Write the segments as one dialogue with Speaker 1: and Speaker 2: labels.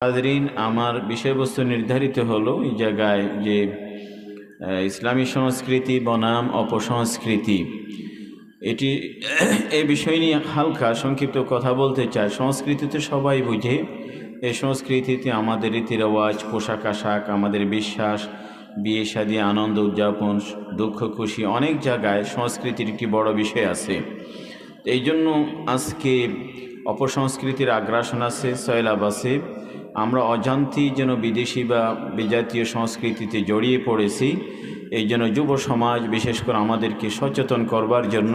Speaker 1: হাজরিন, আমার বিষয়বস্তু নির্ধারিত হলো এই জায়গায় যে ইসলামী সংস্কৃতি বনাম অপসংস্কৃতি। এটি এই বিষয় নিয়ে হালকা সংক্ষিপ্ত কথা বলতে চাই। সংস্কৃতি তো সবাই বুঝে। এই সংস্কৃতিতে আমাদের রীতি রেওয়াজ পোশাক আশাক, আমাদের বিশ্বাস, বিয়ে শাদী, আনন্দ উদযাপন, দুঃখ, খুশি অনেক জায়গায় সংস্কৃতির একটি বড় বিষয় আছে। এই জন্য আজকে অপসংস্কৃতির আগ্রাসন আছে সয়লাভ আছে। আমরা অজান্তি যেন বিদেশি বা বিজাতীয় সংস্কৃতিতে জড়িয়ে পড়েছি, এই জন্য যুব সমাজ, বিশেষ করে আমাদেরকে সচেতন করবার জন্য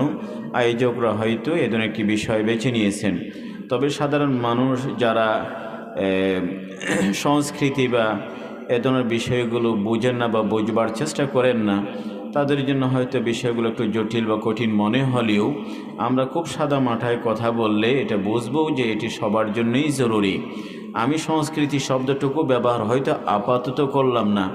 Speaker 1: আয়োজকরা হয়তো এ ধরনের একটি বিষয় বেছে নিয়েছেন। তবে সাধারণ মানুষ যারা সংস্কৃতি বা এ ধরনের বিষয়গুলো বোঝেন না বা বুঝবার চেষ্টা করেন না, তাদের জন্য হয়তো বিষয়গুলো একটু জটিল বা কঠিন মনে হলেও আমরা খুব সাদা মাথায় কথা বললে এটা বুঝব যে এটি সবার জন্যই জরুরি। আমি সংস্কৃতি শব্দটুকু ব্যবহার হয়তো আপাতত করলাম না।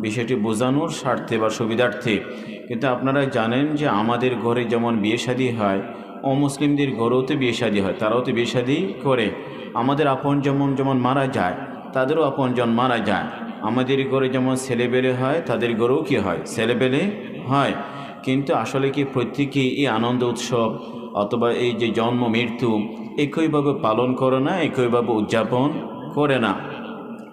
Speaker 1: বিষয়টি বোঝানোর স্বার্থে বা সুবিধার্থে। কিন্তু আপনারা জানেন যে আমাদের ঘরে যেমন বিয়ে শাদী হয়, অমুসলিমদের ঘরেও তো বিয়ে হয়, তারাও তো বিয়ে করে। আমাদের আপন যেমন যেমন মারা যায়, তাদেরও আপনজন মারা যায়। আমাদের ঘরে যেমন ছেলেবেলে হয়, তাদের ঘরেও কি হয়? ছেলেবেলে হয়। কিন্তু আসলে কি প্রত্যেকেই এই আনন্দ উৎসব অথবা এই যে জন্ম, মৃত্যু একইভাবে পালন করে না একইভাবে উদযাপন করে না।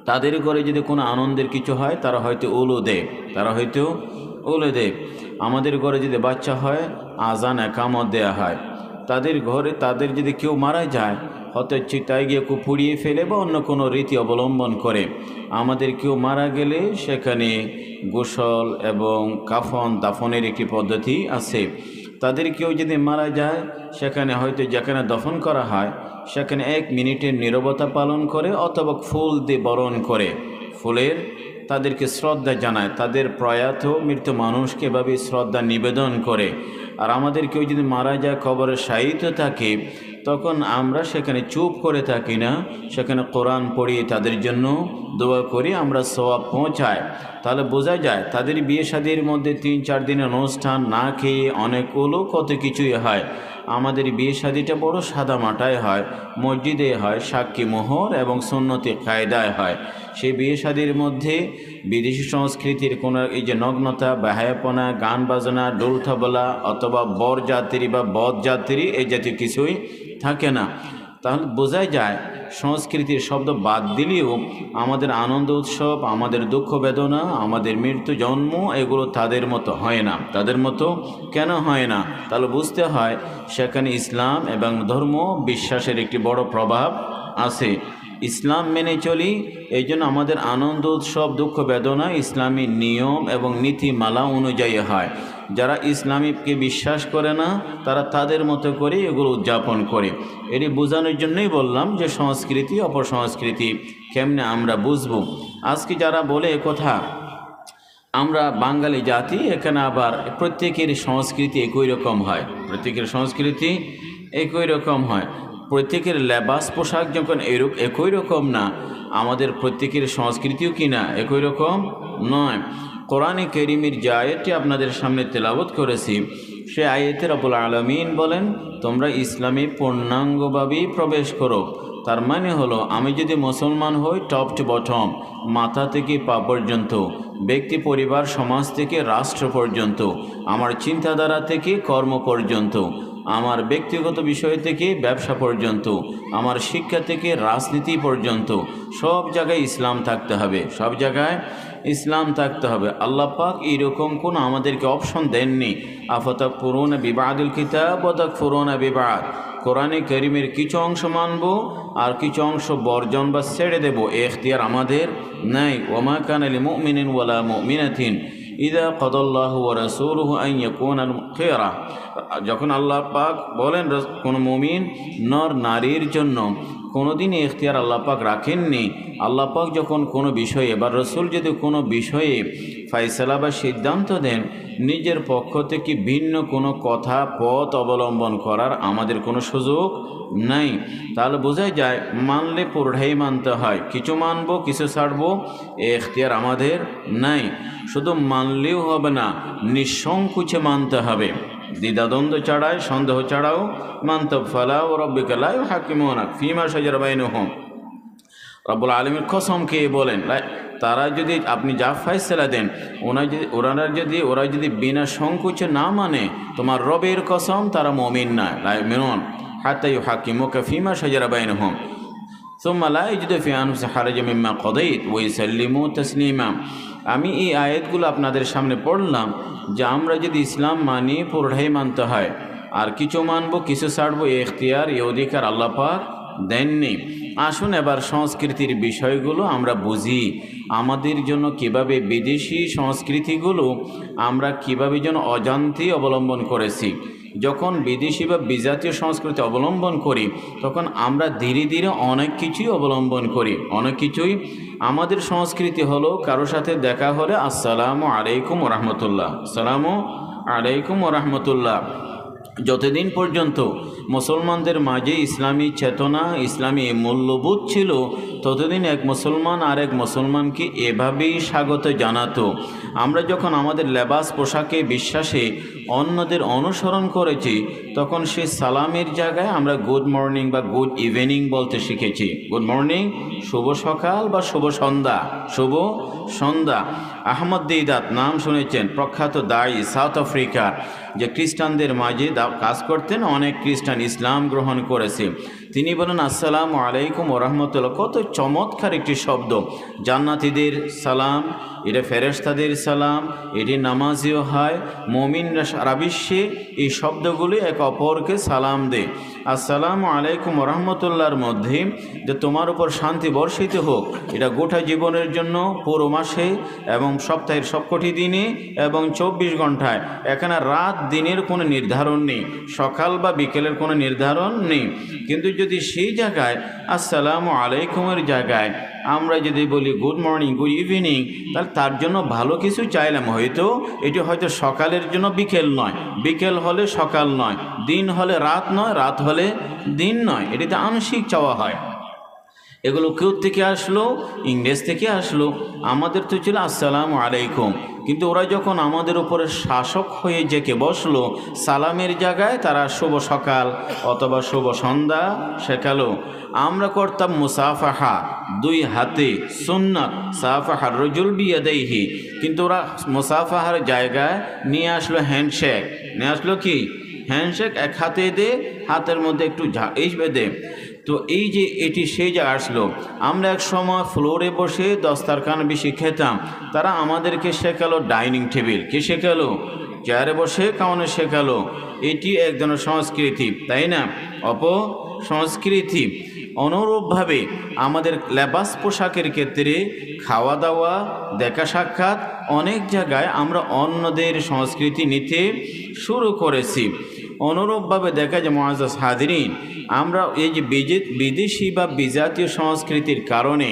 Speaker 1: তাদের ঘরে যদি কোনো আনন্দের কিছু হয়, তারা হয়তো উলু দেয়, তারা হয়তো উলু দেয়। আমাদের ঘরে যদি বাচ্চা হয়, আজান, একামত দেয়া হয়। তাদের ঘরে, তাদের যদি কেউ মারা যায় হয়তো চিতায় গিয়ে কু পুড়িয়ে ফেলে বা অন্য কোনো রীতি অবলম্বন করে। আমাদের কেউ মারা গেলে সেখানে গোসল এবং কাফন, দাফনের একটি পদ্ধতি আছে। তাদের কেউ যদি মারা যায়, সেখানে হয়তো যেখানে দফন করা হয়, সেখানে এক মিনিটের নিরবতা পালন করে অথবা ফুল দিয়ে বরণ করে। ফুলের তাদেরকে শ্রদ্ধা জানায়, তাদের প্রয়াত মৃত মানুষকে এভাবে শ্রদ্ধা নিবেদন করে। আর আমাদের কেউ যদি মারা যায় খবরে সাহিত্য থাকে, তখন আমরা সেখানে চুপ করে থাকি না। সেখানে কোরআন পড়িয়ে তাদের জন্য দোয়া করি, আমরা সবাব পৌঁছায় তাহলে বোঝা যায়, তাদের বিয়ে শাদির মধ্যে তিন, চার দিনের অনুষ্ঠান না খেয়ে অনেকগুলো কত কিছুই হয়। আমাদের বিয়ে শাদিটা বড় সাদা মাটায় হয়, মসজিদে হয়, সাক্ষী মোহর এবং সুন্নতি কায়দায় হয়। সেই বিয়ে শাদির মধ্যে বিদেশি সংস্কৃতির কোনো এই যে নগ্নতা বাহায়াপনা গান বাজনা ডোল অথবা বর যাত্রী বা বদ যাত্রী এই জাতীয় কিছুই থাকে না। তাহলে বোঝাই যায় সংস্কৃতির শব্দ বাদ দিলেও আমাদের আনন্দ উৎসব, আমাদের দুঃখ বেদনা, আমাদের মৃত্যু জন্ম এগুলো তাদের মতো হয় না। তাদের মতো কেন হয় না? তাহলে বুঝতে হয় সেখানে ইসলাম এবং ধর্ম বিশ্বাসের একটি বড় প্রভাব আছে। ইসলাম মেনে চলি, এই জন্য আমাদের আনন্দ, উৎসব, দুঃখ, বেদনা ইসলামী নিয়ম এবং নীতিমালা অনুযায়ী হয়। যারা ইসলামীকে বিশ্বাস করে না, তারা তাদের মতো করে এগুলো উদযাপন করে। এটি বোঝানোর জন্যই বললাম যে সংস্কৃতি অপসংস্কৃতি কেমনে আমরা বুঝব। আজকে যারা বলে কথা, আমরা বাঙালি জাতি, এখানে আবার প্রত্যেকের সংস্কৃতি একই রকম হয়। প্রত্যেকের সংস্কৃতি একই রকম হয়। প্রত্যেকের লেবাস পোশাক যখন এরূপ একই রকম না, আমাদের প্রত্যেকের সংস্কৃতিও কি না একই রকম? নয়। কোরআনে কেরিমের যে আয়াতটি আপনাদের সামনে তেলাবত করেছি, সে আয়াতের আবুল আলমিন বলেন, তোমরা ইসলামে পূর্ণাঙ্গভাবেই প্রবেশ করো। তার মানে হলো, আমি যদি মুসলমান হই টপ টু বটম মাথা থেকে পা পর্যন্ত, ব্যক্তি, পরিবার, সমাজ থেকে রাষ্ট্র পর্যন্ত, আমার চিন্তাধারা থেকে কর্ম পর্যন্ত আমার ব্যক্তিগত বিষয় থেকে, ব্যবসা পর্যন্ত, আমার শিক্ষা থেকে, রাজনীতি পর্যন্ত, সব জায়গায় ইসলাম থাকতে হবে। সব জায়গায় ইসলাম থাকতে হবে। আল্লাহ পাক এইরকম কোন আমাদেরকে অপশন দেননি। আফতাক পুরোনা বিবাদুল কিতাব বতাক পুরোনা বিবাদ। কোরআনে করিমের কিছু অংশ মানব আর কিছু অংশ বর্জন বা ছেড়ে দেব। এখতিয়ার আমাদের নাই। ওমা কান আলী মুমিনিন ওয়ালা মুমিনাতিন। ইদা কদল্লাহ ও রসুলহ আইয়াকুন খেরা যখন আল্লাহ পাক বলেন কোনো মুমিন নর নারীর জন্য কোনোদিনই এখতিয়ার আল্লাহ পাক রাখেননি। আল্লাহ পাক যখন কোনো বিষয়ে বা রসুল যদি কোনো বিষয়ে ফাইসলা বা সিদ্ধান্ত দেন, নিজের পক্ষ থেকে ভিন্ন কোনো কথা, পথ অবলম্বন করার আমাদের কোনো সুযোগ নাই। তাহলে বোঝাই যায়, মানলে পুরোটাই মানতে হয়। কিছু মানবো, কিছু ছাড়বো, এ এখতিয়ার আমাদের নাই। শুধু মানলেও হবে না, নিঃসংকুচে মানতে হবে। দ্বিধাদ্বন্দ্ব ছাড়ায় সন্দেহ ছাড়াও মানতে ফালা ও রব্বিকালায় হাকিমনা ফিমা সাজার বাইন হোম রব্বুল আলমীর কসম কে বলেন লাই- তারা যদি আপনি যা ফাইসলা দেন ওনা যদি ওনারা যদি ওরা যদি বিনা সংকোচে না মানে তোমার রবের কসম তারা মমিন না লাই মেনন হাতাই হাকিমুকা ফিমা সাজারা বাইন হোম ثم لا يجد في أنفسه حرج مما قضيت ويسلموا تسليما আমি এই আয়াতগুলো আপনাদের সামনে পড়লাম, যে আমরা যদি ইসলাম মানি পুরোটাই মানতে হয়। আর কিছু মানবো, কিছু ছাড়বো এখতিয়ার, এ অধিকার, আল্লাহ পাক দেননি। আসুন এবার সংস্কৃতির বিষয়গুলো আমরা বুঝি। আমাদের জন্য কীভাবে বিদেশি সংস্কৃতিগুলো আমরা কীভাবে যেন অজান্তি অবলম্বন করেছি। যখন বিদেশি বা বিজাতীয় সংস্কৃতি অবলম্বন করি, তখন আমরা ধীরে ধীরে অনেক কিছুই অবলম্বন করি। অনেক কিছুই আমাদের সংস্কৃতি হলো, কারও সাথে দেখা হলে, আসসালামু আলাইকুম রহমতুল্লাহ। আসসালামু আলাইকুম রহমতুল্লাহ। যতদিন পর্যন্ত মুসলমানদের মাঝে ইসলামী চেতনা, ইসলামী মূল্যবোধ ছিল, ততদিন এক মুসলমান আর এক মুসলমানকে এভাবেই স্বাগত জানাতো। আমরা যখন আমাদের লেবাস পোশাকে বিশ্বাসে অন্যদের অনুসরণ করেছি, তখন সে সালামের জায়গায় আমরা গুড মর্নিং বা গুড ইভিনিং বলতে শিখেছি। গুড মর্নিং শুভ সকাল বা শুভ সন্ধ্যা শুভ সন্ধ্যা। আহমদ দিদাত নাম শুনেছেন, প্রখ্যাত দায়ী সাউথ আফ্রিকার যে খ্রিস্টানদের মাঝে কাজ করতেন, অনেক খ্রিস্টান ইসলাম গ্রহণ করেছে। তিনি বলেন, আসসালামু আলাইকুম ওরহমতুল্লাহ কত চমৎকার একটি শব্দ। জান্নাতিদের সালাম, এটা ফেরেস্তাদের সালাম, এটি নামাজিও হয়, মমিনরা সারা বিশ্বে এই শব্দগুলি এক অপরকে সালাম দেয়। আসসালামু আলাইকুম রহমতুল্লাহর মধ্যে যে তোমার উপর শান্তি বর্ষিত হোক, এটা গোটা জীবনের জন্য পুরো মাসে এবং সপ্তাহের সবকটি দিনে এবং চব্বিশ ঘন্টায় এখানে রাত দিনের কোনো নির্ধারণ নেই, সকাল বা বিকেলের কোনো নির্ধারণ নেই। কিন্তু যদি সেই জায়গায়, আসসালামু আলাইকুমের জায়গায় আমরা যদি বলি গুড মর্নিং গুড ইভিনিং তাহলে তার জন্য ভালো কিছু চাইলাম। হয়তো এটি হয়তো সকালের জন্য বিকেল নয়। বিকেল হলে সকাল নয়। দিন হলে রাত নয়। রাত হলে দিন নয়। এটিতে আংশিক চাওয়া হয়। এগুলো কেউ থেকে আসলো? ইংরেজ থেকে আসলো। আমাদের তো ছিল, আসসালামু আলাইকুম। কিন্তু ওরা যখন আমাদের উপরে শাসক হয়ে জেকে বসল, সালামের জায়গায় তারা শুভ সকাল অথবা শুভ সন্ধ্যা শেখালো। আমরা করতাম মুসাফাহা, দুই হাতে সুন্নাত, সাফাহার রজুল বিয়াদেহি কিন্তু ওরা মুসাফাহার জায়গায় নিয়ে আসলো হ্যান্ডশেক। নিয়ে আসলো কি? হ্যান্ডশেক এক হাতে দে, হাতের মধ্যে একটু ঝা এই বেঁধে তো এই যে এটি সেই যে আসলো, আমরা এক সময় ফ্লোরে বসে দস্তারখান বেশি খেতাম। তারা আমাদেরকে শেখালো ডাইনিং টেবিল। কি শেখালো? চেয়ারে বসে খাওয়ানো শেখালো। এটি এক ধরনের সংস্কৃতি, তাই না? অপ, সংস্কৃতি। অনুরূপভাবে আমাদের লেবাস পোশাকের ক্ষেত্রে খাওয়া দাওয়া দেখা সাক্ষাৎ অনেক জায়গায় আমরা অন্যদের সংস্কৃতি নিতে শুরু করেছি। অনুরূপভাবে দেখা যায় মহাজ হাদিরিন আমরা এই যে বিদেশি বা বিজাতীয় সংস্কৃতির কারণে,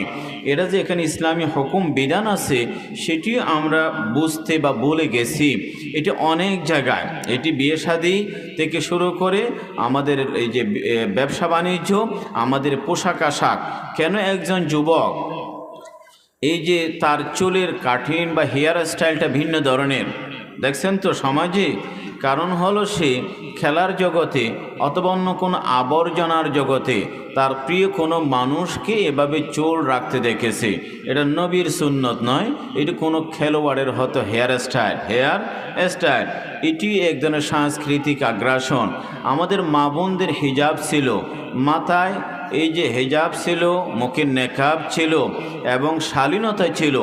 Speaker 1: এরা যে এখানে ইসলামী হুকুম, বিধান আছে সেটি আমরা বুঝতে বা বলে গেছি। এটি অনেক জায়গায়, এটি বিয়ে শাদী থেকে শুরু করে আমাদের এই যে ব্যবসা বাণিজ্য, আমাদের পোশাক আশাক। কেন একজন যুবক এই যে তার চুলের কাঠিন বা হেয়ার স্টাইলটা ভিন্ন ধরনের? দেখছেন তো সমাজে? কারণ হলো সে খেলার জগতে অথবা অন্য কোনো আবর্জনার জগতে তার প্রিয় কোনো মানুষকে এভাবে চোর রাখতে দেখেছে। এটা নবীর সুন্নত নয়, এটি কোনো খেলোয়াড়ের হয়তো হেয়ার স্টাইল হেয়ার স্টাইল এটি এক ধরনের সাংস্কৃতিক আগ্রাসন। আমাদের মা বোনদের হিজাব ছিল, মাথায় এই যে হেজাব ছিল মুখের নেকাব ছিল এবং শালীনতা ছিল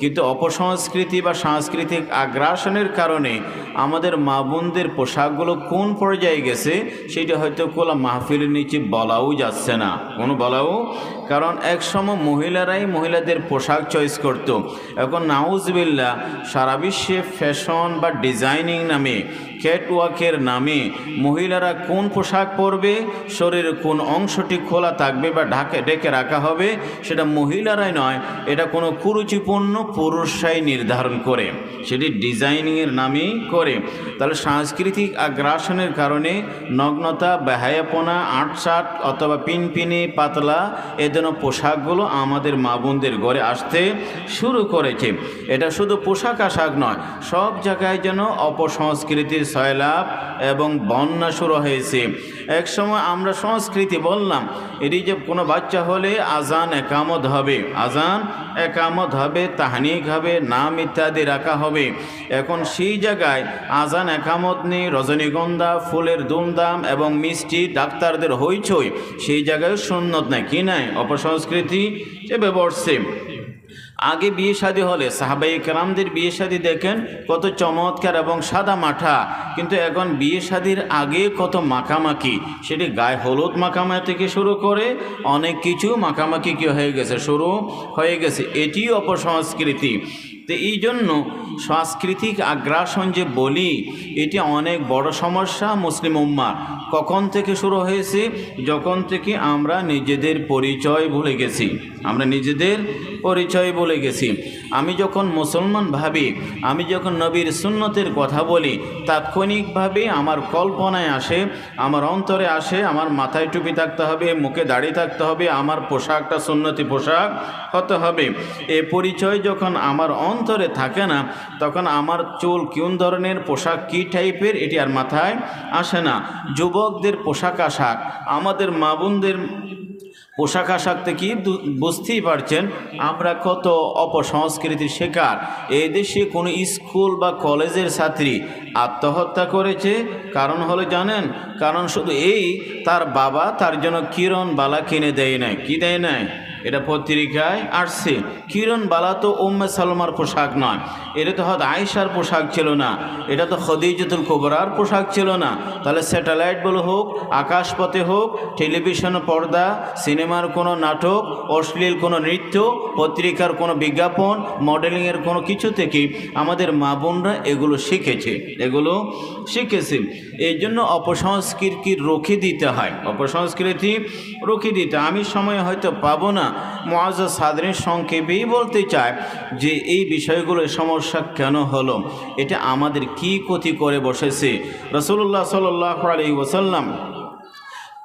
Speaker 1: কিন্তু অপসংস্কৃতি বা সাংস্কৃতিক আগ্রাসনের কারণে আমাদের মা বোনদের পোশাকগুলো কোন পর্যায়ে গেছে, সেটা হয়তো কোলা মাহফিলের নিচে বলাও যাচ্ছে না। কোনো বলাও? কারণ একসময় মহিলারাই মহিলাদের পোশাক চয়েস করত। এখন নাউজবিল্লা সারা বিশ্বে ফ্যাশন বা ডিজাইনিং নামে ক্যাটওয়াকের নামে মহিলারা কোন পোশাক পরবে শরীরের কোন অংশটি খোলা থাকবে বা ঢাকে ডেকে রাখা হবে, সেটা মহিলারাই নয়, এটা কোনো কুরুচিপূর্ণ পুরুষরাই নির্ধারণ করে, সেটি ডিজাইনিংয়ের নামেই করে। তাহলে সাংস্কৃতিক আগ্রাসনের কারণে নগ্নতা, বেহায়াপনা আটসাট অথবা পিনপিনে পাতলা, এ যেন পোশাকগুলো আমাদের মা বোনদের ঘরে আসতে শুরু করেছে। এটা শুধু পোশাক আশাক নয়, সব জায়গায় যেন অপসংস্কৃতির সয়লাভ এবং বন্যা শুরু হয়েছে। এক সময় আমরা সংস্কৃতি বললাম, এটি যে কোনো বাচ্চা হলে আজান একামত হবে। আজান একামত হবে তাহানিক হবে নাম ইত্যাদি রাখা হবে। এখন সেই জায়গায় আজান একামত নেই, রজনীগন্ধা, ফুলের দুমদাম এবং মিষ্টি ডাক্তারদের হইচই। সেই জায়গায় সুন্নত নাই, কি নাই? অপসংস্কৃতি যে বসছে আগে বিয়ে শাদী হলে সাহাবাই কেরামদের বিয়ে শাদী দেখেন কত চমৎকার এবং সাদা মাঠা। কিন্তু এখন বিয়ে শাদীর আগে কত মাখামাখি। সেটি গায়ে হলুদ মাখামাখি থেকে শুরু করে অনেক কিছু মাখামাখি কি হয়ে গেছে? শুরু হয়ে গেছে। এটি অপসংস্কৃতি। তো এই জন্য সাংস্কৃতিক আগ্রাসন যে বলি, এটি অনেক বড় সমস্যা মুসলিম উম্মার। কখন থেকে শুরু হয়েছে? যখন থেকে আমরা নিজেদের পরিচয় ভুলে গেছি। আমরা নিজেদের পরিচয় বলে গেছি। আমি যখন মুসলমান ভাবি, আমি যখন নবীর সুন্নতের কথা বলি, তাৎক্ষণিকভাবে আমার কল্পনায় আসে, আমার অন্তরে আসে, আমার মাথায় টুপি থাকতে হবে, মুখে দাড়ি থাকতে হবে, আমার পোশাকটা সুন্নতি পোশাক হতে হবে। এ পরিচয় যখন আমার অন্তরে থাকে না, তখন আমার চুল কোন ধরনের পোশাক, কী টাইপের এটি আর মাথায় আসে না। যুবকদের পোশাক আশাক, আমাদের মা বোনদের পোশাক আশাক থেকে বুঝতেই পারছেন আমরা কত অপসংস্কৃতির শিকার। এই দেশে কোনো স্কুল বা কলেজের ছাত্রী আত্মহত্যা করেছে, কারণ হলো জানেন, কারণ শুধু এই, তার বাবা তার জন্য কিরণ বালা কিনে দেয় নাই। কি দেয় নাই? এটা পত্রিকায় আসছে। কিরণ বালা তো ওম্মে সালমার পোশাক নয়। এটা তো হয়তো আয়েশার পোশাক ছিল না। এটা তো খদিজতুল কোবরার পোশাক ছিল না। তাহলে স্যাটেলাইট বলে হোক, আকাশপথে হোক, টেলিভিশন পর্দা, সিনেমার কোনো নাটক, অশ্লীল কোনো নৃত্য, পত্রিকার কোনো বিজ্ঞাপন, মডেলিংয়ের কোনো কিছু থেকে আমাদের মা বোনরা এগুলো শিখেছে। এগুলো শিখেছে। এই জন্য অপসংস্কৃতি রুখে দিতে হয়। অপসংস্কৃতি রুখে দিতে আমি সময় হয়তো পাবো না। মহাজ সাধারণ সংক্ষেপেই বলতে চায় যে এই বিষয়গুলো সমস্যা কেন হলো? এটা আমাদের কি ক্ষতি করে বসেছে? রসুল্লাহ সাল্লাহ আলী ওসাল্লাম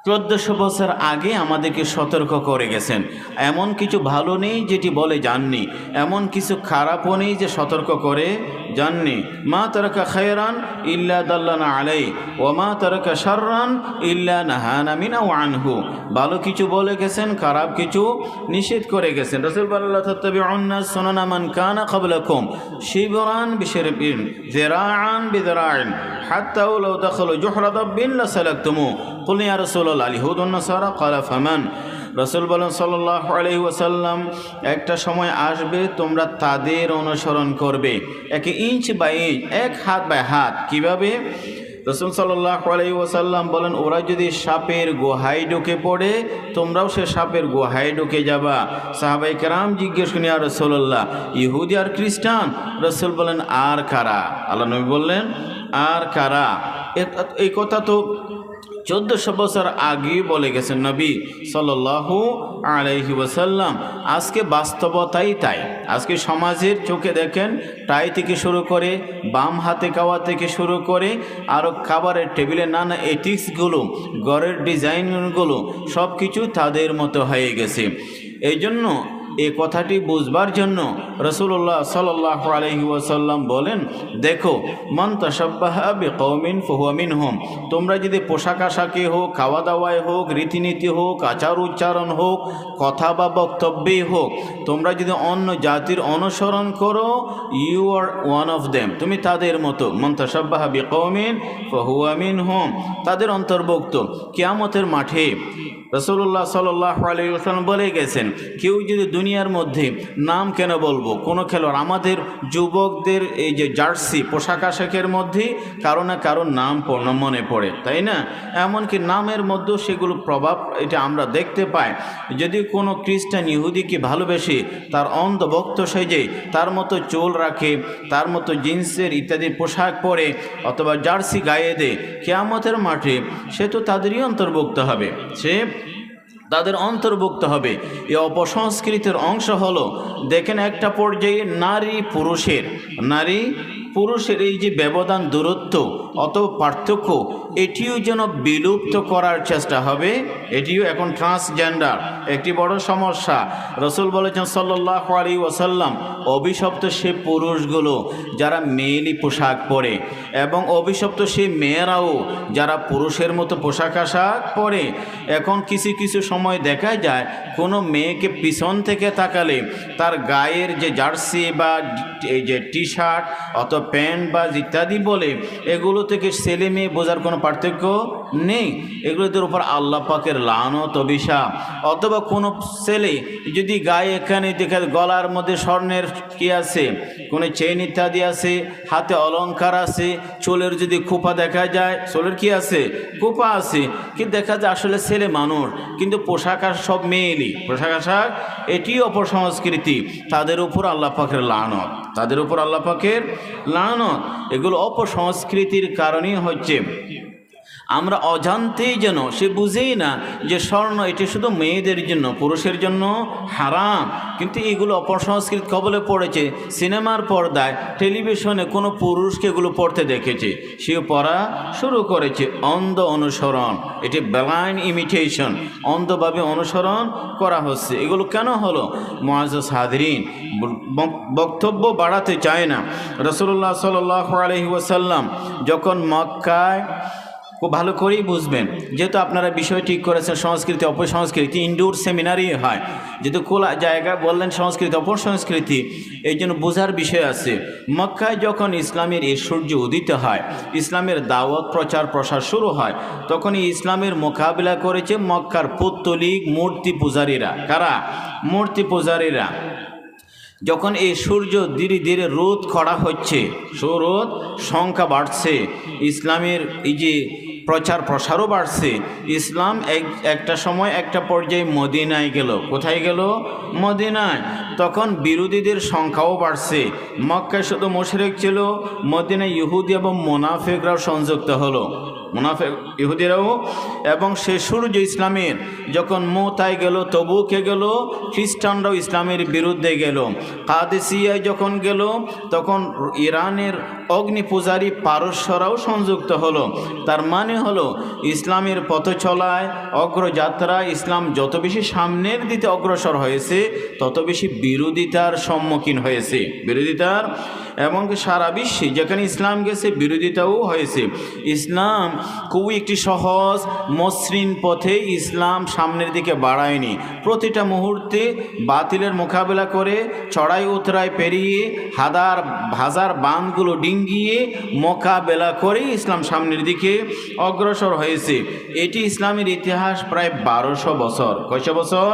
Speaker 1: চোদ্দশো বছর আগে আমাদেরকে সতর্ক করে গেছেন। এমন কিছু ভালো নেই যেটি বলে যাননি। এমন কিছু খারাপও নেই যে সতর্ক করে যাননি মা তারকা খায়রান ইল্লা দাল্লানা আলাই ও মা তারকা সাররান ইল্লা নাহানামিনা ও আনহু ভালো কিছু বলে গেছেন খারাপ কিছু নিষেধ করে গেছেন রসুল বাল্লাহ তত্ত্ববি অন্না সোনানামান কানা খাবলাকুম শিবরান বিশেরবিন জেরাআন বিদরাইন হাত্তা লাউ দাখালু জুহরা দাব্বিন লাসালাকতুমু قل يا رسول الله اليهود والنصارى قال فمن রসুল বলেন সাল্লাহ আলহি ওয়াসাল্লাম, একটা সময় আসবে তোমরা তাদের অনুসরণ করবে। একে ইঞ্চ বাই ইঞ্চ, এক হাত বাই হাত। কীভাবে? রসুল সাল্লাহ আলহি ওয়াসাল্লাম বলেন, ওরা যদি সাপের গুহায় ঢুকে পড়ে, তোমরাও সে সাপের গুহায় ঢুকে যাবা। সাহাবাই কেরাম জিজ্ঞেস করেন আর রসুল্লাহ ইহুদি আর খ্রিস্টান? রসুল বলেন, আর কারা? আল্লাহ নবী বললেন, আর কারা? এই কথা তো চোদ্দশো বছর আগেই বলে গেছেন নবী সাল্লাল্লাহু আলাইহি ওয়াসাল্লাম। আজকে বাস্তবতাই তাই। আজকে সমাজের চোখে দেখেন, টাই থেকে শুরু করে, বাম হাতে খাওয়া থেকে শুরু করে আরও খাবারের টেবিলে নানা এটিক্সগুলো, ঘরের ডিজাইনগুলো সব কিছু তাদের মতো হয়ে গেছে। এই জন্য এই কথাটি বুঝবার জন্য রসুল্লাহ সাল্লাহ আলহি বলেন, দেখো, মন তসব্বাহা বে কৌমিন ফহুয়ামিন হোম তোমরা যদি পোশাক আশাকে হোক খাওয়া দাওয়ায় হোক, রীতিনীতি হোক আচার উচ্চারণ হোক, কথা বা বক্তব্যেই হোক, তোমরা যদি অন্য জাতির অনুসরণ করো you are one of them তুমি তাদের মতো, মন তসব্বাহা বে কৌমিন ফহুয়ামিন হোম তাদের অন্তর্ভুক্ত। কিয়ামতের মাঠে রসুল্লাহ সাল্লাহ আলাইসাল্লাম বলে গেছেন, কেউ যদি দুনিয়ার মধ্যে, নাম কেন বলব? কোনো খেলোয়াড়, আমাদের যুবকদের এই যে জার্সি, পোশাক আশাকের মধ্যে কারও না কারও নাম মনে পড়ে, তাই না? এমনকি নামের মধ্যেও সেগুলো প্রভাব এটা আমরা দেখতে পাই। যদি কোনো খ্রিস্টান ইহুদিকে ভালোবেসে তার অন্ধভক্ত সেজে, তার মতো চোল রাখে, তার মতো জিন্সের ইত্যাদি পোশাক পরে অথবা জার্সি গায়ে দেয় কেয়ামতের মাঠে সে তো তাদেরই অন্তর্ভুক্ত হবে। সে তাদের অন্তর্ভুক্ত হবে। এই অপসংস্কৃতির অংশ হলো দেখেন একটা পর্যায়ে নারী পুরুষের নারী পুরুষের এই যে ব্যবধান, দূরত্ব অত পার্থক্য, এটিও যেন বিলুপ্ত করার চেষ্টা হবে, এটিও এখন ট্রান্সজেন্ডার একটি বড় সমস্যা। রসুল বলেছেন সাল্লাহ আলী ওসাল্লাম অভিশপ্ত সে পুরুষগুলো যারা মেয়েলি পোশাক পরে এবং অভিশপ্ত সে মেয়েরাও যারা পুরুষের মতো পোশাক আশাক পরে। এখন কিছু কিছু সময় দেখা যায়, কোনো মেয়েকে পিছন থেকে তাকালে তার গায়ের যে জার্সি বা এই যে টি শার্ট অত প্যান্ট বা ইত্যাদি বলে এগুলো থেকে ছেলে মেয়ে বোঝার কোনো পার্থক্য নেই। এগুলোদের উপর আল্লাহ পাকের লানত অভিশাপ। অথবা কোনো ছেলে যদি গায়ে এখানে দেখে গলার মধ্যে স্বর্ণের কি আছে, কোনো চেইন ইত্যাদি আছে, হাতে অলংকার আছে, চোলের যদি খোপা দেখা যায়, চোলের কি আছে? খোপা আছে। কিন্তু দেখা যায় আসলে ছেলে মানুষ, কিন্তু পোশাক আর সব মেয়েলি। পোশাক আশাক এটি অপসংস্কৃতি। তাদের উপর আল্লাহ পাকের লানত। তাদের উপর আল্লাহ পাকের লানত। এগুলো অপসংস্কৃতির কারণেই হচ্ছে। আমরা অজান্তেই যেন, সে বুঝেই না যে স্বর্ণ এটি শুধু মেয়েদের জন্য, পুরুষের জন্য হারাম। কিন্তু এগুলো অপসংস্কৃত কবলে পড়েছে, সিনেমার পর্দায়, টেলিভিশনে কোনো পুরুষকে এগুলো পড়তে দেখেছে। সেও পড়া শুরু করেছে অন্ধ অনুসরণ, এটি ব্লাইন্ড ইমিটেশন, অন্ধভাবে অনুসরণ করা হচ্ছে। এগুলো কেন হলো? মহাজ সাদরিন বক্তব্য বাড়াতে চায় না। রসুল্লাহ সাল আলহি ওসাল্লাম যখন মক্কায় খুব ভালো করেই বুঝবেন। যেহেতু আপনারা বিষয় ঠিক করেছেন, সংস্কৃতি, অপসংস্কৃতি, ইনডোর সেমিনারই হয়। যেহেতু খোলা জায়গা বললেন সংস্কৃতি, অপসংস্কৃতি, এই জন্য বোঝার বিষয় আছে। মক্কায় যখন ইসলামের এই সূর্য উদিত হয়, ইসলামের দাওয়াত প্রচার প্রসার শুরু হয় তখন ইসলামের মোকাবিলা করেছে মক্কার পুত্তলিক মূর্তি পূজারীরা। কারা? মূর্তি পূজারীরা। যখন এই সূর্য ধীরে ধীরে রোদ করা হচ্ছে, সৌরোদ সংখ্যা বাড়ছে। ইসলামের এই যে প্রচার প্রসারও বাড়ছে। ইসলাম এক একটা সময় একটা পর্যায়ে মদিনায় গেল। কোথায় গেল? মদিনায়। তখন বিরোধীদের সংখ্যাও বাড়ছে। মক্কায় শুধু মোশরেক ছিল, মদিনায় ইহুদি এবং মোনাফেকরাও সংযুক্ত হলো। মুনাফে ইহুদিরাও এবং সে সূর্য ইসলামের। যখন মোতায় গেল, তবুকে গেল, খ্রিস্টানরাও ইসলামের বিরুদ্ধে গেল। কাদেসিয়ায় যখন গেল, তখন ইরানের অগ্নি পূজারী পারস্যরাও সংযুক্ত হলো। তার মানে হলো, ইসলামের পথ চলায় অগ্রযাত্রা ইসলাম যত বেশি সামনের দিকে অগ্রসর হয়েছে, তত বেশি বিরোধিতার সম্মুখীন হয়েছে। বিরোধিতার এবং সারা বিশ্বে যেখানে ইসলাম গেছে, বিরোধিতাও হয়েছে। ইসলাম খুবই একটি সহজ, মসৃণ পথে ইসলাম সামনের দিকে বাড়ায়নি। প্রতিটা মুহূর্তে বাতিলের মোকাবেলা করে, চড়াই উতরাই পেরিয়ে, হাজার হাজার বাঁধগুলো ডিঙ্গিয়ে মোকাবেলা করে ইসলাম সামনের দিকে অগ্রসর হয়েছে। এটি ইসলামের ইতিহাস প্রায় বারোশো বছর। কয়শো বছর?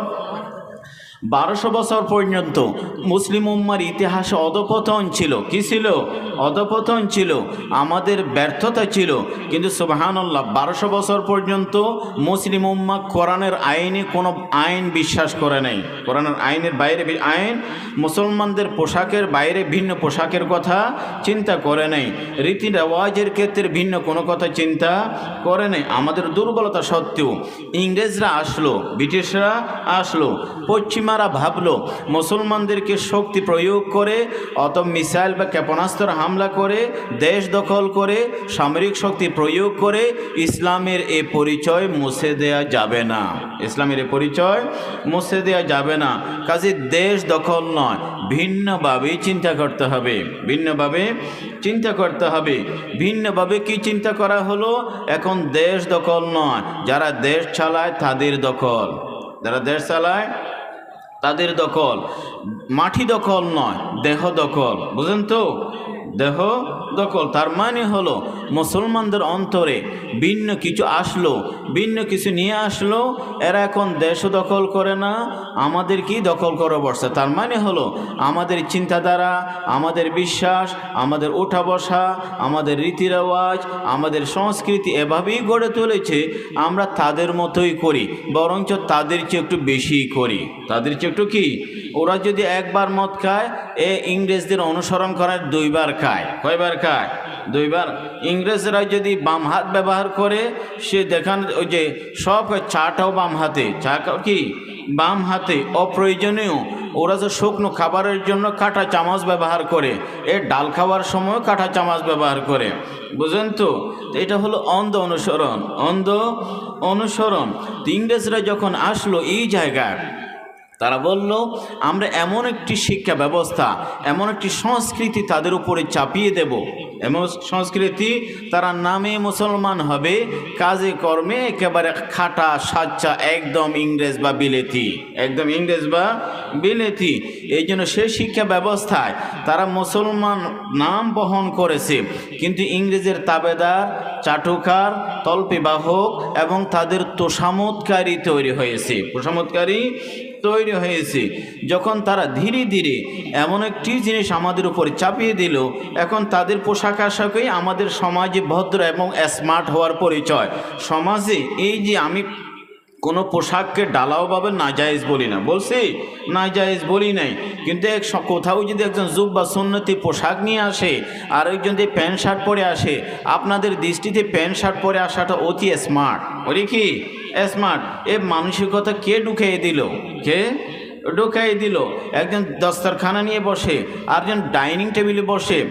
Speaker 1: বারোশো বছর পর্যন্ত মুসলিম উম্মার ইতিহাসে অধপতন ছিল। কি ছিল? অধপতন ছিল। আমাদের ব্যর্থতা ছিল। কিন্তু সুবাহান্লাহ বারোশো বছর পর্যন্ত মুসলিম উম্মা কোরআনের আইনে কোনো আইন বিশ্বাস করে নাই। কোরআনের আইনের বাইরে আইন মুসলমানদের পোশাকের বাইরে ভিন্ন পোশাকের কথা চিন্তা করে নাই। রীতি রেওয়াজের ক্ষেত্রে ভিন্ন কোনো কথা চিন্তা করে নাই। আমাদের দুর্বলতা সত্ত্বেও ইংরেজরা আসলো, ব্রিটিশরা আসলো, পশ্চিমা পশ্চিমারা ভাবলো, মুসলমানদেরকে শক্তি প্রয়োগ করে অত মিসাইল বা ক্ষেপণাস্ত্র হামলা করে, দেশ দখল করে, সামরিক শক্তি প্রয়োগ করে, ইসলামের এ পরিচয় মুছে দেয়া যাবে না। ইসলামের এ পরিচয় মুছে দেয়া যাবে না। কাজে দেশ দখল নয়, ভিন্নভাবেই চিন্তা করতে হবে। ভিন্নভাবে চিন্তা করতে হবে। ভিন্নভাবে কি চিন্তা করা হলো? এখন দেশ দখল নয়, যারা দেশ চালায় তাদের দখল। যারা দেশ চালায় তাদের দখল। মাটি দখল নয় দেহ দখল। বুঝেন তো? দেহ দখল। তার মানে হলো, মুসলমানদের অন্তরে ভিন্ন কিছু আসলো, ভিন্ন কিছু নিয়ে আসলো। এরা এখন দেশ দখল করে না, আমাদের কি দখল করে বসছে? তার মানে হলো, আমাদের চিন্তাধারা, আমাদের বিশ্বাস, আমাদের ওঠা বসা আমাদের রীতি রেওয়াজ আমাদের সংস্কৃতি এভাবেই গড়ে তুলেছে, আমরা তাদের মতোই করি, বরঞ্চ তাদের চেয়ে একটু বেশি করি। তাদের চেয়ে একটু কি? ওরা যদি একবার মদ খায়, এ ইংরেজদের অনুসরণ করার দুইবার খায়। কয়বার খায় দুইবার। ইংরেজরা যদি বাম হাত ব্যবহার করে, সে দেখান ওই যে সব চাটাও বাম হাতে। চা কি বাম হাতে। অপ্রয়োজনীয়। ওরা যে শুকনো খাবারের জন্য কাঁটা চামচ ব্যবহার করে, এ ডাল খাওয়ার সময় কাঁটা চামচ ব্যবহার করে। বুঝলেন তো? এটা হলো অন্ধ অনুসরণ। অন্ধ অনুসরণ। ইংরেজরা যখন আসলো এই জায়গায় তারা বলল, আমরা এমন একটি শিক্ষা ব্যবস্থা, এমন একটি সংস্কৃতি তাদের উপরে চাপিয়ে দেব। এমন সংস্কৃতি তারা নামে মুসলমান হবে, কাজে কর্মে একেবারে খাটা, সাচ্চা, একদম ইংরেজ বা বিলেতি, একদম ইংরেজ বা বিলেতি। এই জন্য সেই শিক্ষা ব্যবস্থায় তারা মুসলমান নাম বহন করেছে। কিন্তু ইংরেজের তাবেদার, চাটুকার, তল্পিবাহক এবং তাদের তোষামতকারী তৈরি হয়েছে। তোষামতকারী তৈরি হয়েছে। যখন তারা ধীরে ধীরে এমন একটি জিনিস আমাদের উপরে চাপিয়ে দিল, এখন তাদের পোশাক আশাকই আমাদের সমাজে ভদ্র এবং স্মার্ট হওয়ার পরিচয়। সমাজে এই যে আমি কোনো পোশাককে ডালাওভাবে নাজায়েজ বলি না, বলছি? নাজায়েজ বলি নাই। কিন্তু এক কোথাও যদি একজন যুব বা সুন্নতি পোশাক নিয়ে আসে আর একজন যদি প্যান্ট শার্ট পরে আসে, আপনাদের দৃষ্টিতে প্যান্ট শার্ট পরে আসাটা অতি স্মার্ট ওরে কি? স্মার্ট এ মানসিকতা কে ঢুকিয়ে দিল? কে? ঢুকাই দিল। একজন দস্তরখানা নিয়ে বসে আর একজন ডাইনিং টেবিলে বসে।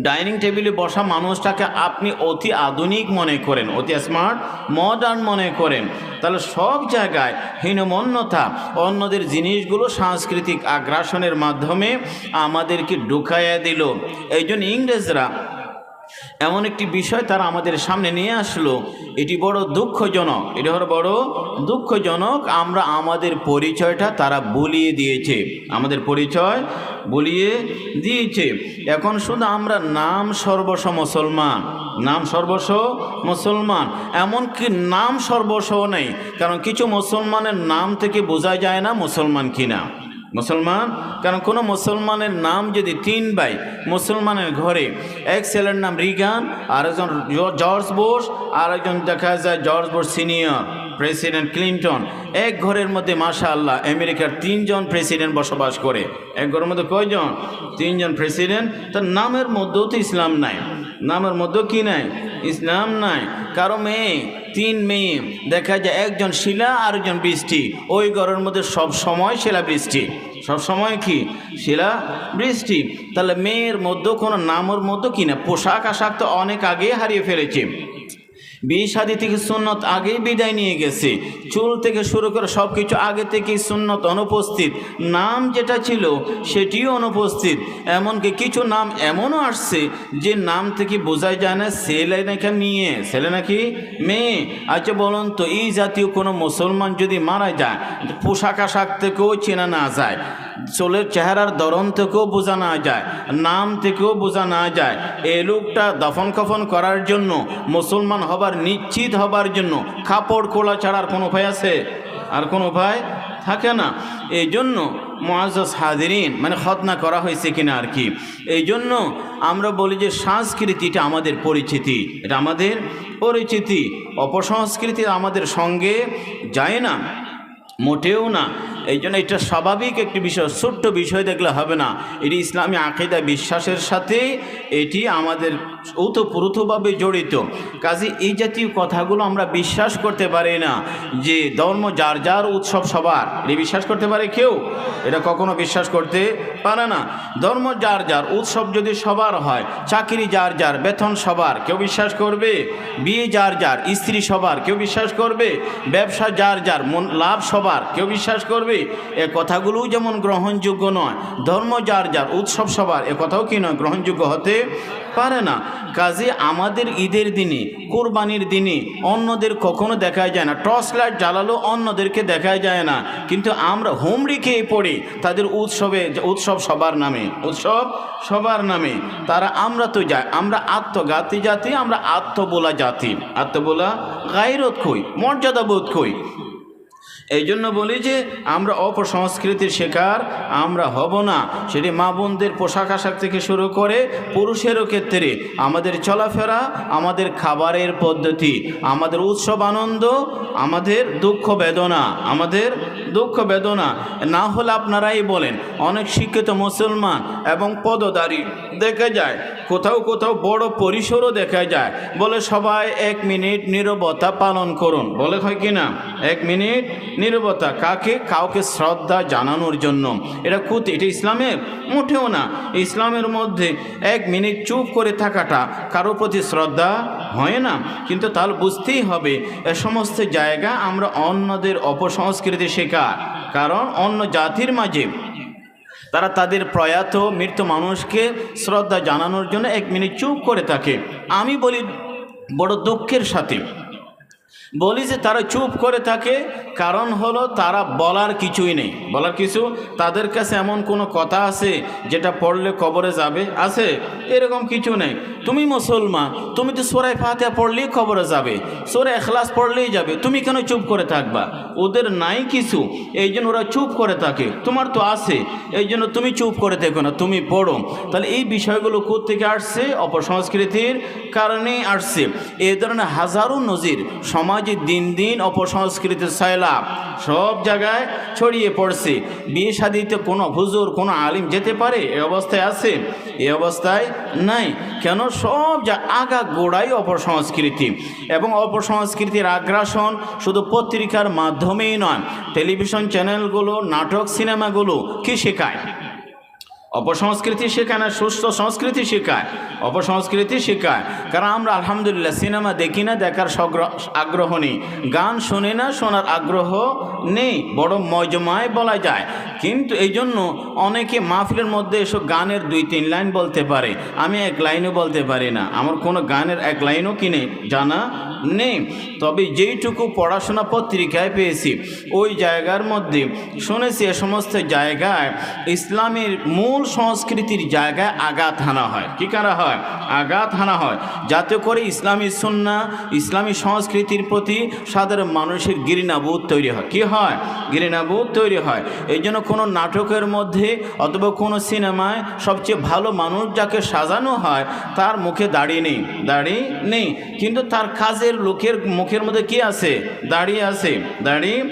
Speaker 1: ডাইনিং টেবিলে বসা মানুষটাকে আপনি অতি আধুনিক মনে করেন, অতি স্মার্ট মডার্ন মনে করেন। তাহলে সব জায়গায় হীনমন্যতা, অন্যদের জিনিসগুলো সাংস্কৃতিক আগ্রাসনের মাধ্যমে আমাদেরকে ঢুকাইয়া দিল। এই জন্য ইংরেজরা এমন একটি বিষয় তারা আমাদের সামনে নিয়ে আসলো। এটি বড় দুঃখজনক। এটি হলো বড় দুঃখজনক। আমরা আমাদের পরিচয়টা তারা বলিয়ে দিয়েছে। আমাদের পরিচয় বলিয়ে দিয়েছে। এখন শুধু আমরা নাম সর্বস্ব মুসলমান। নাম সর্বস্ব মুসলমান। এমনকি নাম সর্বস্ব নেই। কারণ কিছু মুসলমানের নাম থেকে বোঝা যায় না, মুসলমান কিনা। মুসলমান? কারণ কোনো মুসলমানের নাম যদি তিন ভাই মুসলমানের ঘরে, এক ছেলের নাম রিগান আর একজন জর্জ বোস আর একজন দেখা যায় George Bush senior. President Clinton, এক ঘরের মধ্যে মাশা আল্লাহ আমেরিকার তিনজন প্রেসিডেন্ট বসবাস করে। এক ঘরের মধ্যে কয়জন? তিনজন প্রেসিডেন্ট। তার নামের মধ্যেও তো ইসলাম নাই। নামের মধ্যেও কি নাই? ইসলাম নাই। কারও মেয়ে, তিন মেয়ে। দেখা যায় একজন শিলা আর একজন বৃষ্টি। ওই ঘরের মধ্যে সব সময় শিলা বৃষ্টি। সব সময় কি? শিলা বৃষ্টি। তাহলে মেয়ের মধ্যে কোনো, নামের মধ্যে কি না? পোশাক আশাক তো অনেক আগে হারিয়ে ফেলেছে। বিয়ে থেকে সুন্নত আগেই বিদায় নিয়ে গেছে। চুল থেকে শুরু করে সব কিছু আগে থেকেই সুন্নত অনুপস্থিত। নাম যেটা ছিল সেটিও অনুপস্থিত। এমনকি কিছু নাম এমনও আসছে যে নাম থেকে বোঝাই যায় না, ছেলে নাকি মেয়ে, ছেলে নাকি মেয়ে। আচ্ছা বলুন তো, এই জাতীয় কোনো মুসলমান যদি মারা যায়, পোশাক আশাক থেকেও চেনা না যায়, চোলের চেহারার ধরন থেকেও বোঝা না যায়, নাম থেকেও বোঝা না যায়, এই লোকটা দফন কফন করার জন্য মুসলমান হবার নিশ্চিত হবার জন্য কাপড় খোলা ছাড়ার কোনো উপায় আছে? আর কোনো উপায় থাকে না। এই জন্য মোয়াজ হাদিরিন মানে খতনা করা হয়েছে কিনা আর কি? এই জন্য আমরা বলি যে সংস্কৃতিটা আমাদের পরিচিতি। এটা আমাদের পরিচিতি। অপসংস্কৃতি আমাদের সঙ্গে যায় না, মোটেও না। এই জন্য এটা স্বাভাবিক একটি বিষয়, ছোট্ট বিষয় দেখলে হবে না। এটি ইসলামী আকিদা বিশ্বাসের সাথে এটি আমাদের ওতপ্রোতভাবে জড়িত। কাজে এই জাতীয় কথাগুলো আমরা বিশ্বাস করতে পারি না যে ধর্ম যার যার উৎসব সবার। এটি বিশ্বাস করতে পারে কেউ? এটা কখনো বিশ্বাস করতে পারে না। ধর্ম যার যার উৎসব যদি সবার হয়, চাকরি যার যার, বেতন সবার, কেউ বিশ্বাস করবে? বিয়ে যার যার, স্ত্রী সবার, কেউ বিশ্বাস করবে? ব্যবসা যার যার লাভ সবার, কেউ বিশ্বাস করবে? এ কথাগুলোও যেমন গ্রহণযোগ্য নয়, ধর্ম যার যার, উৎসব সবার, এ কথাও কি নয়, গ্রহণযোগ্য হতে পারে না। কাজে আমাদের ঈদের দিনে, কোরবানির দিনে অন্যদের কখনো দেখা যায় না। টর্চ লাইট জ্বালালো অন্যদেরকে দেখা যায় না। কিন্তু আমরা হুমড়ি খেয়ে পড়ি তাদের উৎসবে উৎসব সবার নামে, উৎসব সবার নামে। তারা আমরা তো যাই, আমরা আত্মঘাতী জাতি, আমরা আত্মবোলা জাতি। আত্মবোলা গাইরত কই? মর্যাদা বোধ কই? এই জন্য বলি যে, আমরা অপসংস্কৃতির শিকার, আমরা হব না। সেটি মা বোনদের পোশাক আশাক থেকে শুরু করে পুরুষেরও ক্ষেত্রে। আমাদের চলাফেরা, আমাদের খাবারের পদ্ধতি, আমাদের উৎসব আনন্দ, আমাদের দুঃখ বেদনা, আমাদের দুঃখ বেদনা। না হলে আপনারাই বলেন, অনেক শিক্ষিত মুসলমান এবং পদধারী দেখা যায়, কোথাও কোথাও বড় পরিসরও দেখা যায়। বলে সবাই এক মিনিট নীরবতা পালন করুন। বলে হয় কি না? এক মিনিট নীরবতা, কাকে? কাউকে শ্রদ্ধা জানানোর জন্য। এটা কুত এটা ইসলামের? মোটেও না। ইসলামের মধ্যে এক মিনিট চুপ করে থাকাটা কারও প্রতি শ্রদ্ধা হয় না। কিন্তু তাহলে বুঝতেই হবে, এ সমস্ত জায়গা আমরা অন্যদের অপসংস্কৃতি শেখার কারণ অন্য জাতির মাঝে তারা তাদের প্রয়াত, মৃত মানুষকে শ্রদ্ধা জানানোর জন্য এক মিনিট চুপ করে থাকে। আমি বলি বড় দুঃখের সাথে। বলি যে তারা চুপ করে থাকে, কারণ হলো তারা বলার কিছুই নেই। বলার কিছু? তাদের কাছে এমন কোনো কথা আছে যেটা পড়লে কবরে যাবে? আছে? এরকম কিছু নেই। তুমি মুসলমান, তুমি তো সোরাই ফাতেহা পড়লেই কবরে যাবে, সোরে এখলাস পড়লেই যাবে, তুমি কেন চুপ করে থাকবা? ওদের নাই কিছু, এই জন্য ওরা চুপ করে থাকে। তোমার তো আছে, এই জন্য তুমি চুপ করে থেকো না, তুমি পড়ো। তাহলে এই বিষয়গুলো কোথেকে আসছে? অপসংস্কৃতির কারণেই আসছে। এই ধরনের হাজারো নজির সমাজে দিন দিন অপসংস্কৃতির সয়লাভ সব জায়গায় ছড়িয়ে পড়ছে। বিয়ে শাদিতে কোনো হুজুর, কোনো আলিম যেতে পারে? এ অবস্থায় আছে? এ অবস্থায় নাই। কেন? সব যা আগা গোড়াই অপসংস্কৃতি। এবং অপসংস্কৃতির আগ্রাসন শুধু পত্রিকার মাধ্যমেই নয়, টেলিভিশন চ্যানেলগুলো, নাটক, সিনেমাগুলো কি শেখায়? অপসংস্কৃতি শেখায় না, সুস্থ সংস্কৃতি শেখায়। অপসংস্কৃতি শেখায়। কারণ আমরা আলহামদুলিল্লাহ সিনেমা দেখি না, দেখার আগ্রহ নেই। গান শুনি না, শোনার আগ্রহ নেই। বড় মজমায় বলা যায়। কিন্তু এই জন্য অনেকে মাহফিলের মধ্যে এসব গানের দুই, তিন লাইন বলতে পারে। আমি এক লাইনও বলতে পারি না। আমার কোনো গানের এক লাইনও কিনে জানা নেই। তবে যেইটুকু পড়াশোনা পত্রিকায় পেয়েছি, ওই জায়গার মধ্যে শুনেছি এ সমস্ত জায়গায় ইসলামের মূল সংস্কৃতির জায়গায় আঘাত হানা হয়। কি করা হয়? আঘাত হানা হয়। যাতে করে ইসলামী সুন্না, ইসলামী সংস্কৃতির প্রতি সাধারণ মানুষের ঘৃণাবোধ তৈরি হয়। কি হয়? ঘৃণাবোধ তৈরি হয়। এই জন্য কোনো নাটকের মধ্যে অথবা কোনো সিনেমায় সবচেয়ে ভালো মানুষ যাকে সাজানো হয়, তার মুখে দাড়ি নেই। দাড়ি নেই। কিন্তু তার কাজের লোকের মুখের মধ্যে কি আছে? দাড়ি আছে। দাড়ি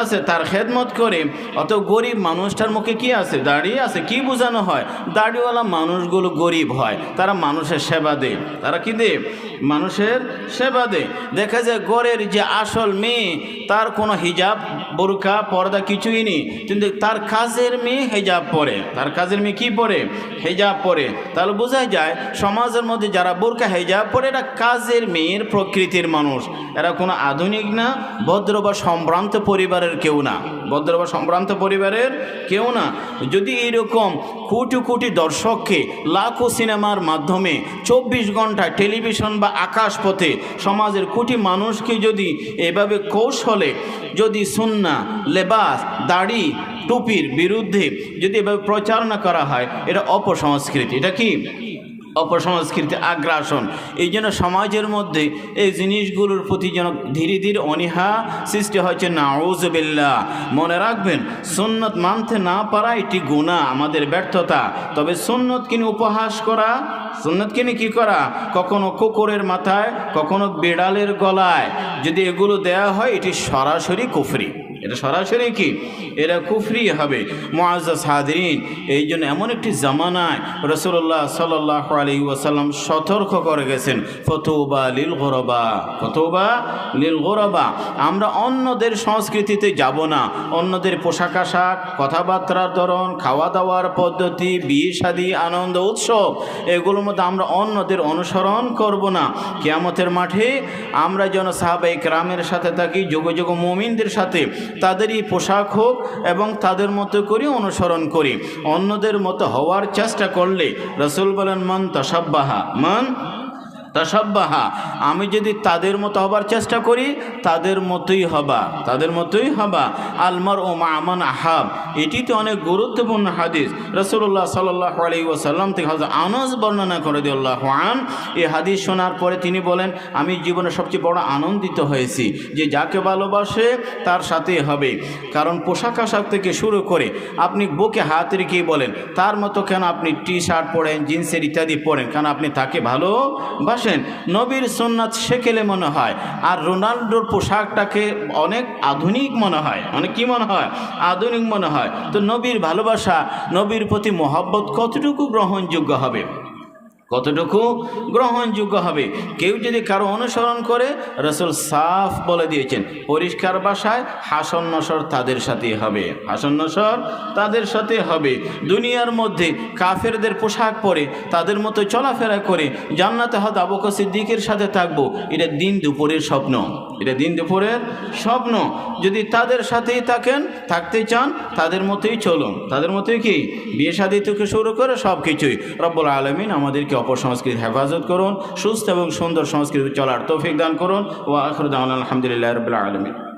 Speaker 1: আছে, তার খেদমত করে। অত গরিব মানুষটার মুখে কি আছে? দাঁড়িয়ে আছে, কি বোঝানো হয়? দাড়িওয়ালা মানুষগুলো গরিব হয়, তারা মানুষের সেবা দেয়। তারা কি দেয়? মানুষের সেবা দেয়। দেখা যায় গড়ের যে আসল মেয়ে, তার কোনো হিজাব বোরকা পর্দা কিছুই নেই। কিন্তু তার কাজের মেয়ে হেজাব পরে। তার কাজের মেয়ে কি পরে? হেজাব পরে। তাহলে বোঝাই যায়, সমাজের মধ্যে যারা বোরকা হেজাব পরে, এরা কাজের মেয়ের প্রকৃতির মানুষ। এরা কোনো আধুনিক না, ভদ্র বা সম্ভ্রান্ত পরিবারের কেউ না ভদ্র বা সম্ভ্রান্ত পরিবারের কেউ না। যদি এরকম কোটি কোটি দর্শককে লাখো সিনেমার মাধ্যমে চব্বিশ ঘণ্টা টেলিভিশন বা আকাশপথে সমাজের কোটি মানুষকে যদি এভাবে কৌশলে যদি সুন্না, লেবাস, দাড়ি, টুপির বিরুদ্ধে যদি এভাবে প্রচারণা করা হয়, এটা অপসংস্কৃতি। এটা কি? অপসংস্কৃতি, আগ্রাসন। এই জন্য সমাজের মধ্যে এই জিনিসগুলোর প্রতি যেন ধীরে ধীরে অনীহা সৃষ্টি হয়েছে। নাউজবিল্লা মনে রাখবেন, সুন্নত মানতে না পারা এটি গুণা আমাদের ব্যর্থতা। তবে সুন্নত কিনে উপহাস করা সুন্নত কিনে কি করা? কখনো কুকুরের মাথায়, কখনো বিড়ালের গলায়। যদি এগুলো দেয়া হয়, এটি সরাসরি কুফরি। এটা সরাসরি কি? এরা কুফরি হবে। মোয়াজ্জা সাদরিন এই জন্য এমন একটি জামানায় রসুল্লাহ সাল্লাহ আলী ওয়াসাল্লাম সতর্ক করে গেছেন, ফতোবা লীল গোরবা। ফতোবা লীল গোরবা। আমরা অন্যদের সংস্কৃতিতে যাব না। অন্যদের পোশাক আশাক, কথাবার্তার ধরন খাওয়া দাওয়ার পদ্ধতি, বিয়ে শাদী, আনন্দ, উৎসব, এগুলোর মধ্যে আমরা অন্যদের অনুসরণ করব না। কেয়ামতের মাঠে আমরা যেন সাহাবাই রামের সাথে থাকি, যোগ যোগ মমিনদের সাথে তাদেরই পোশাক হোক এবং তাদের মতো করে অনুসরণ করি। অন্যদের মতো হওয়ার চেষ্টা করলে রসুল বলেন, মন তসাব্বাহা মন তসাব্বাহা আমি যদি তাদের মতো হবার চেষ্টা করি, তাদের মতোই হবা। তাদের মতোই হবা। আলমার ও মামান আহাব। এটি তো অনেক গুরুত্বপূর্ণ হাদিস। রসুল্লাহ সাল্লাহ আলী ওসাল্লাম থেকে হাজার আনাজ বর্ণনা করে দিল্লাহ আন। এই হাদিস শোনার পরে তিনি বলেন, আমি জীবনে সবচেয়ে বড় আনন্দিত হয়েছি যে যাকে ভালোবাসে তার সাথেই হবে। কারণ পোশাক আশাক থেকে শুরু করে আপনি বুকে হাত রেখে বলেন, তার মতো কেন আপনি টি শার্ট পরেন, জিন্সের ইত্যাদি পরেন? কারণ আপনি তাকে ভালোবাসেন? নবীর সোননাথ শেখেলে মনে হয়। আর রোনাল্ডোর পোশাকটাকে অনেক আধুনিক মনে হয়। মানে কি মনে হয়? আধুনিক মনে হয়। তো নবীর ভালোবাসা, নবীর প্রতি মহব্বত কতটুকু গ্রহণযোগ্য হবে? কতটুকু গ্রহণযোগ্য হবে? কেউ যদি কারও অনুসরণ করে, রসুল সাফ বলে দিয়েছেন, পরিষ্কার বাসায় হাসন নসর তাদের সাথে হবে। হাসন নসর তাদের সাথে হবে। দুনিয়ার মধ্যে কাফেরদের পোশাক পরে, তাদের মতো চলাফেরা করে জান্নাতে হয়তো আবুক সিদ্দিকের সাথে থাকব, এটা দিন দুপুরের স্বপ্ন। এটা দিন দুপুরের স্বপ্ন। যদি তাদের সাথেই থাকেন, থাকতে চান, তাদের মতোই চলুন। তাদের মতোই কি? বিয়ে শাদী থেকে শুরু করে সব কিছুই রব্বুল আলমিন আমাদেরকে অপসংস্কৃতি হেফাজত করুন, সুস্থ এবং সুন্দর সংস্কৃতি চলার তৌফিক দান করুন। ও আখরুদ্দান আলহামদুলিল্লাহ রবিল্লা আলমিন।